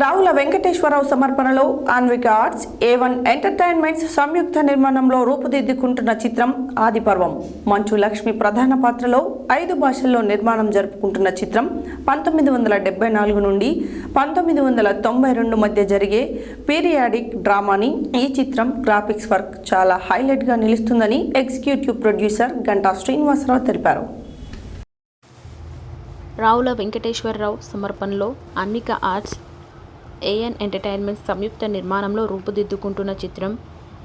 రావుల వెంకటేశ్వరరావు సమర్పణలో Anvika arts A one entertainments సంయుక్త నిర్మాణంలో రూపుదిద్దుకుంటున్న చిత్రం ఆదిపర్వం మంచు లక్ష్మి ప్రధాన పాత్రలో ఐదు భాషల్లో నిర్మాణం జరుపుకుంటున్న చిత్రం పంతొమ్మిది వందల డెబ్బై నాలుగు నుండి పంతొమ్మిది వందల తొంభై రెండు మధ్య జరిగే పీరియాడిక్ డ్రామాని ఈ చిత్రం గ్రాఫిక్స్ వర్క్ చాలా హైలైట్గా నిలుస్తుందని ఎగ్జిక్యూటివ్ ప్రొడ్యూసర్ గంటా శ్రీనివాసరావు తెలిపారు. రావుల వెంకటేశ్వరరావు సమర్పణలో Anvika arts A N entertainments సంయుక్త నిర్మాణంలో రూపుదిద్దుకుంటున్న చిత్రం.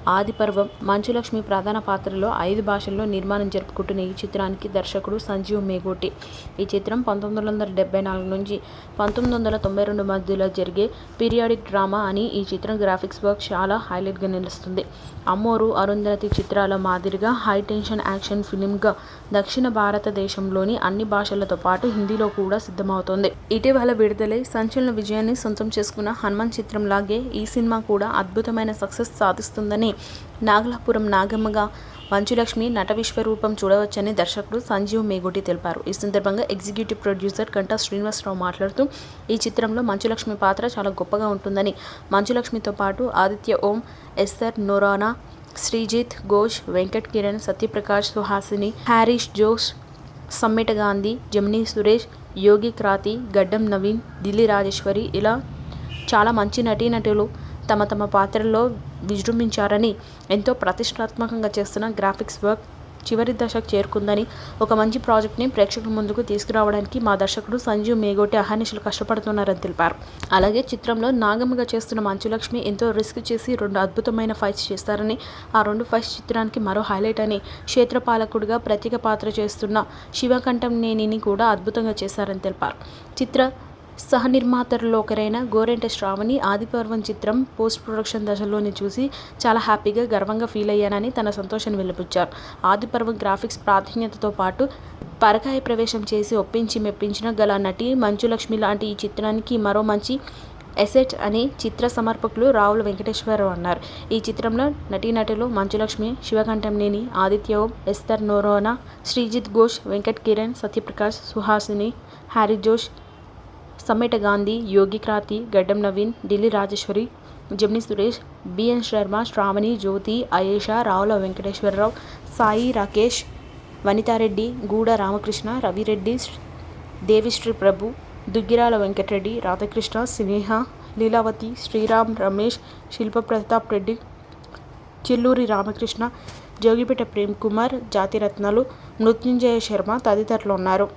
ఆదిపర్వం మంచులక్ష్మి ప్రధాన పాత్రలో ఐదు భాషల్లో నిర్మాణం జరుపుకుంటున్న ఈ చిత్రానికి దర్శకుడు సంజీవ్ మేగోటి. ఈ చిత్రం పంతొమ్మిది వందల డెబ్బై నాలుగు నుంచి పంతొమ్మిది వందల తొంభై రెండు మధ్యలో జరిగే పీరియాడిక్ డ్రామా అని ఈ చిత్రం గ్రాఫిక్స్ వర్క్ చాలా హైలైట్గా నిలుస్తుంది. అమ్మోరు అరుంధతి చిత్రాల మాదిరిగా హై టెన్షన్ యాక్షన్ ఫిలింగా దక్షిణ భారతదేశంలోని అన్ని భాషలతో పాటు హిందీలో కూడా సిద్ధమవుతోంది. ఇటీవల విడుదలై సంచలన విజయాన్ని సొంతం చేసుకున్న హనుమాన్ చిత్రం లాగే ఈ సినిమా కూడా అద్భుతమైన సక్సెస్ సాధిస్తుందని నాగలాపురం నాగమ్మగా మంచులక్ష్మి నట విశ్వరూపం చూడవచ్చని దర్శకుడు సంజీవ్ మేగుటి తెలిపారు. ఈ సందర్భంగా ఎగ్జిక్యూటివ్ ప్రొడ్యూసర్ గంటా శ్రీనివాసరావు మాట్లాడుతూ ఈ చిత్రంలో మంచులక్ష్మి పాత్ర చాలా గొప్పగా ఉంటుందని. మంచులక్ష్మితో పాటు ఆదిత్య ఓం ఎస్ఆర్ నొరానా శ్రీజిత్ ఘోష్ వెంకట్ కిరణ్ సత్యప్రకాష్ సుహాసిని హ్యారీష్ జోష్ సమ్మెట గాంధీ జమినీ సురేష్ యోగి క్రాతి గడ్డం నవీన్ ఢిల్లీ రాజేశ్వరి ఇలా చాలా మంచి నటీనటులు తమ తమ పాత్రల్లో విజృంభించారని ఎంతో ప్రతిష్టాత్మకంగా చేస్తున్న గ్రాఫిక్స్ వర్క్ చివరి దశకు చేరుకుందని ఒక మంచి ప్రాజెక్ట్ని ప్రేక్షకుల ముందుకు తీసుకురావడానికి మా దర్శకుడు సంజీవ్ మేగోటి అహర్నిశలు కష్టపడుతున్నారని తెలిపారు. అలాగే చిత్రంలో నాగమ్మగా చేస్తున్న మంచులక్ష్మి ఎంతో రిస్క్ చేసి రెండు అద్భుతమైన ఫైట్స్ చేస్తారని ఆ రెండు ఫైట్స్ చిత్రానికి మరో హైలైట్ అని క్షేత్రపాలకుడిగా ప్రత్యేక పాత్ర చేస్తున్న శివకంఠం నేనిని కూడా అద్భుతంగా చేశారని తెలిపారు. చిత్ర సహనిర్మాతల్లో ఒకరైన గోరెంట శ్రావణి ఆదిపర్వం చిత్రం పోస్ట్ ప్రొడక్షన్ దశలోని చూసి చాలా హ్యాపీగా గర్వంగా ఫీల్ అయ్యానని తన సంతోషాన్ని వెలిపుచ్చారు ఆదిపర్వం గ్రాఫిక్స్ ప్రాధాన్యతతో పాటు పరకాయ ప్రవేశం చేసి ఒప్పించి మెప్పించిన గల నటి మంచులక్ష్మి లాంటి ఈ చిత్రానికి మరో మంచి ఎసెట్ అని చిత్ర సమర్పకులు రావుల వెంకటేశ్వరరావు అన్నారు. ఈ చిత్రంలో నటీనటులు మంచులక్ష్మి శివకంఠంనేని ఆదిత్య ఓం ఎస్తర్ నోరోనా శ్రీజిత్ ఘోష్ వెంకట్ కిరణ్ సత్యప్రకాష్ సుహాసిని హ్యారీ జోష్ సమ్మెట గాంధీ యోగి క్రాంతి గడ్డం నవీన్ ఢిల్లీ రాజేశ్వరి జమిని సురేష్ బిఎన్ శర్మ శ్రావణి జ్యోతి అయేషా రావుల వెంకటేశ్వరరావు సాయి రాకేష్ వనితారెడ్డి గూడ రామకృష్ణ రవిరెడ్డి దేవిశ్రీ ప్రభు దుగ్గిరాల వెంకటరెడ్డి రాధాకృష్ణ స్నేహ లీలావతి శ్రీరామ్ రమేష్ శిల్ప ప్రతాప్ రెడ్డి చిల్లూరి రామకృష్ణ జోగిపేట ప్రేమ్ కుమార్ జాతిరత్నాలు మృత్యుంజయ శర్మ తదితరులు ఉన్నారు.